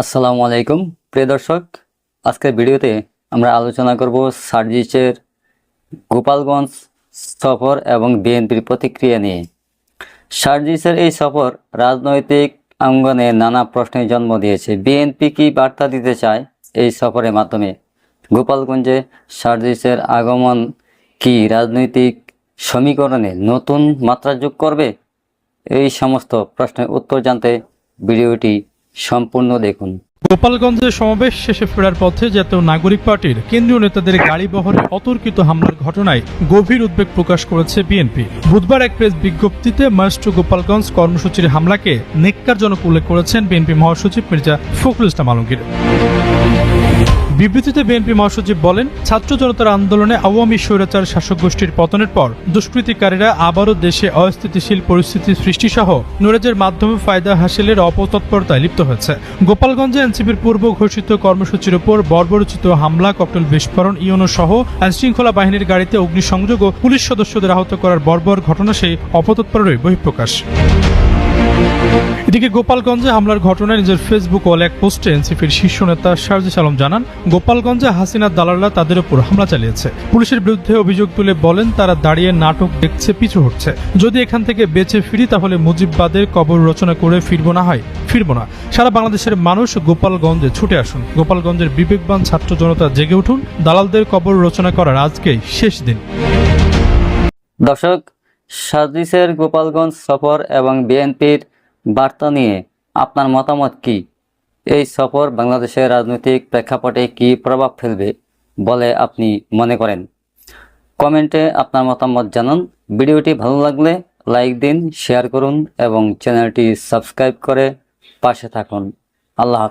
আসসালামু আলাইকুম, প্রিয় দর্শক। আজকের ভিডিওতে আমরা আলোচনা করব সার্জিসের গোপালগঞ্জ সফর এবং বিএনপির প্রতিক্রিয়া নিয়ে। সার্জিসের এই সফর রাজনৈতিক অঙ্গনে নানা প্রশ্নের জন্ম দিয়েছে। বিএনপি কি বার্তা দিতে চায় এই সফরের মাধ্যমে? গোপালগঞ্জে সার্জিসের আগমন কি রাজনৈতিক সমীকরণে নতুন মাত্রা যোগ করবে? এই সমস্ত প্রশ্নের উত্তর জানতে ভিডিওটি সম্পূর্ণ দেখুন। গোপালগঞ্জে সমাবেশ শেষে ফেরার পথে জাতীয় নাগরিক পার্টির কেন্দ্রীয় নেতাদের গাড়ি বহরে অতর্কিত হামলার ঘটনায় গভীর উদ্বেগ প্রকাশ করেছে বিএনপি। বুধবার এক প্রেস বিজ্ঞপ্তিতে মাস্ট গোপালগঞ্জ কর্মসূচির হামলাকে নেককারজনক উল্লেখ করেছেন বিএনপি মহাসচিব মির্জা ফখরুল ইসলাম আলমগীর। বিবৃতিতে বিএনপি মহাসচিব বলেন, ছাত্র জনতার আন্দোলনে আওয়ামী স্বৈরাচার শাসক গোষ্ঠীর পতনের পর দুষ্কৃতিকারীরা আবারও দেশে অস্থিতিশীল পরিস্থিতি সৃষ্টি সহ নুরেজের মাধ্যমে ফায়দা হাসিলের অপতৎপরতায় লিপ্ত হয়েছে। গোপালগঞ্জে এনসিপির পূর্ব ঘোষিত কর্মসূচির উপর বর্বরচিত হামলা, ককটেল বিস্ফোরণ, ইউনো সহ আইনশৃঙ্খলা বাহিনীর গাড়িতে অগ্নিসংযোগ ও পুলিশ সদস্যদের আহত করার বর্বর ঘটনা সেই অপতৎপরের বহিঃপ্রকাশ। এদিকে গোপালগঞ্জে হামলার ঘটনায় নিজের ফেসবুক ওয়ালে এক পোস্টে এনসিপির শীর্ষ নেতা শারজিস আলম জানান, গোপালগঞ্জে হাসিনার দালালরা তাদের উপর হামলা চালিয়েছে। পুলিশের বিরুদ্ধে অভিযোগ তুলে বলেন, তারা দাঁড়িয়ে নাটক দেখছে, পিছু হটছে। যদি এখান থেকে বেঁচে ফিরি, তাহলে মুজিববাদের কবর রচনা করে ফিরবো না হয়, ফিরবো না। সারা বাংলাদেশের মানুষ গোপালগঞ্জে ছুটে আসুন। গোপালগঞ্জের বিবেকবান ছাত্র জনতা জেগে উঠুন। দালালদের কবর রচনা করার আজকেই শেষ দিন। দর্শক সার্জিসের গোপালগঞ্জ সফর এবং বিএনপির বার্তা নিয়ে আপনার মতামত কি? এই সফর বাংলাদেশের রাজনৈতিক প্রেক্ষাপটে কি প্রভাব ফেলবে বলে আপনি মনে করেন? কমেন্টে আপনার মতামত জানান। ভিডিওটি ভালো লাগলে লাইক দিন, শেয়ার করুন এবং চ্যানেলটি সাবস্ক্রাইব করে পাশে থাকুন। আল্লাহ